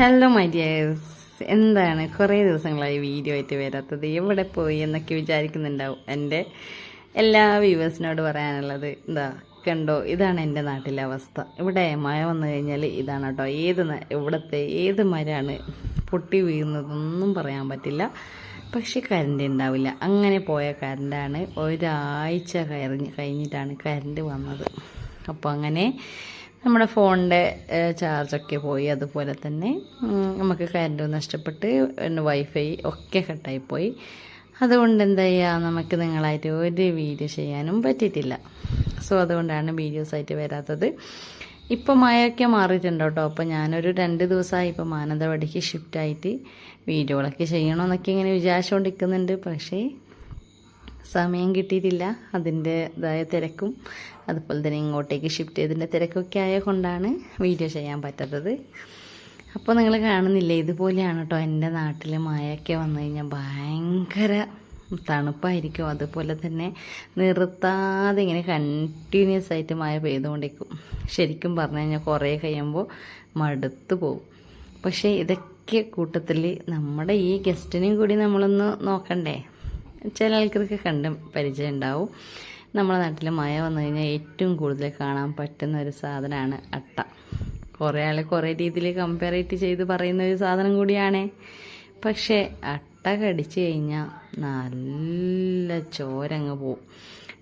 Hello my dears എന്താണ് കുറേ ദിവസങ്ങളായി വീഡിയോ ആയിട്ട് വരാത്തത്? എവിടെ പോയി എന്നൊക്കെ വിചാരിക്കുന്നുണ്ടാവും എന്റെ എല്ലാ വ്യൂവേഴ്സിനോട് പറയാനുള്ളത്. എന്താ കണ്ടോ ഇതാണ് എന്റെ നാട്ടിലെ അവസ്ഥ. ഇവിടെ മഴ വന്നു കഴിഞ്ഞാൽ ഇതാണ് കേട്ടോ. ഏത് ഇവിടുത്തെ ഏത് മരമാണ് പൊട്ടി വീഴുന്നതൊന്നും പറയാൻ പറ്റില്ല. പക്ഷേ കറണ്ട് ഉണ്ടാവില്ല. അങ്ങനെ പോയ കറണ്ടാണ് ഒരാഴ്ച കയറി കഴിഞ്ഞിട്ടാണ് കറണ്ട് വന്നത്. അപ്പോൾ അങ്ങനെ നമ്മുടെ ഫോണിന്റെ ചാർജൊക്കെ പോയി. അതുപോലെ തന്നെ നമുക്ക് കറണ്ട് നഷ്ടപ്പെട്ട് പിന്നെ വൈഫൈ ഒക്കെ കട്ടായി പോയി. അതുകൊണ്ട് എന്താ ചെയ്യുക നമുക്ക് നിങ്ങളായിട്ട് ഒരു വീഡിയോ ചെയ്യാനും പറ്റിയിട്ടില്ല. സോ അതുകൊണ്ടാണ് വീഡിയോസ് ആയിട്ട് വരാത്തത്. ഇപ്പോൾ മഴയൊക്കെ മാറിയിട്ടുണ്ട് കേട്ടോ. അപ്പോൾ ഞാനൊരു രണ്ട് ദിവസമായി ഇപ്പോൾ മാനന്തവാടിക്ക് ഷിഫ്റ്റായിട്ട് വീഡിയോകളൊക്കെ ചെയ്യണമെന്നൊക്കെ ഇങ്ങനെ വിചാരിച്ചുകൊണ്ടിരിക്കുന്നുണ്ട് പക്ഷേ സമയം കിട്ടിയിട്ടില്ല. അതിന്റെതായ തിരക്കും. അതുപോലെ തന്നെ ഇങ്ങോട്ടേക്ക് ഷിഫ്റ്റ് ചെയ്തതിന്റെ തിരക്കൊക്കെ ആയ കൊണ്ടാണ് വീഡിയോ ചെയ്യാൻ പറ്റാത്തത്. അപ്പോൾ നിങ്ങൾ കാണുന്നില്ലേ ഇതുപോലെയാണ് കേട്ടോ എന്റെ നാട്ടിൽ മഴയൊക്കെ വന്നു കഴിഞ്ഞാൽ ഭയങ്കര തണുപ്പായിരിക്കും. അതുപോലെ തന്നെ നിർത്താതെ ഇങ്ങനെ കണ്ടിന്യൂസ് ആയിട്ട് മഴ പെയ്തുകൊണ്ടിരിക്കും. ശരിക്കും പറഞ്ഞു കഴിഞ്ഞാൽ കുറേ കഴിയുമ്പോൾ മടുത്തു പോകും പക്ഷേ ഇതൊക്കെ കൂട്ടത്തിൽ നമ്മുടെ ഈ ഗസ്റ്റിനെയും കൂടി നമ്മളൊന്ന് നോക്കണ്ടേ? ചില ആൾക്കാർക്ക് കണ്ട് പരിചയം ഉണ്ടാവും. നമ്മുടെ നാട്ടിൽ മഴ വന്നു കഴിഞ്ഞാൽ ഏറ്റവും കൂടുതൽ കാണാൻ പറ്റുന്ന ഒരു സാധനമാണ് അട്ട. കുറേ ആൾ കുറേ രീതിയിൽ കമ്പയറേറ്റ് ചെയ്ത് പറയുന്ന ഒരു സാധനം കൂടിയാണ്. പക്ഷേ അട്ട കടിച്ചു കഴിഞ്ഞാൽ നല്ല ചോരങ്ങ് പോവും.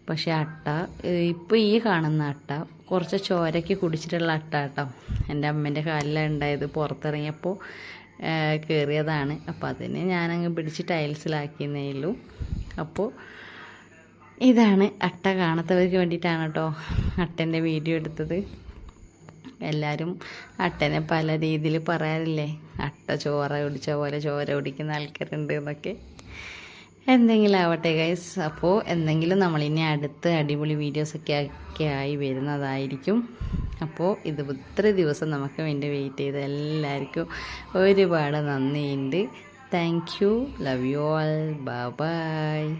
പക്ഷേ അട്ട ഇപ്പോൾ ഈ കാണുന്ന അട്ട കുറച്ച് ചോരയ്ക്ക് കുടിച്ചിട്ടുള്ള അട്ട കേട്ടോ. എന്റെ അമ്മേന്റെ കാലിലുണ്ടായത് പുറത്തിറങ്ങിയപ്പോൾ കയറിയതാണ് അപ്പോൾ അതിനെ ഞാനങ്ങ് പിടിച്ച് ടൈൽസിലാക്കിയെന്നേ ഉള്ളൂ അപ്പോൾ ഇതാണ് അട്ട കാണാത്തവർക്ക് വേണ്ടിയിട്ടാണ് കേട്ടോ അട്ടന്റെ വീഡിയോ എടുത്തത്. എല്ലാവരും അട്ടനെ പല രീതിയിൽ പറയാറില്ലേ? അട്ട ചോര കുടിച്ച പോലെ ചോര കുടിക്കുന്ന ആൾക്കാരുണ്ട് എന്നൊക്കെ. എന്തെങ്കിലും ആവട്ടെ ഗൈസ് അപ്പോൾ എന്തെങ്കിലും നമ്മളിനി അടുത്ത് അടിപൊളി വീഡിയോസൊക്കെ ഒക്കെ ആയി വരുന്നതായിരിക്കും. അപ്പോൾ ഇത് ഇത്ര ദിവസം നമുക്ക് വേണ്ടി വെയിറ്റ് ചെയ്ത എല്ലാവർക്കും ഒരുപാട് നന്ദിയുണ്ട്. Thank you. Love you all bye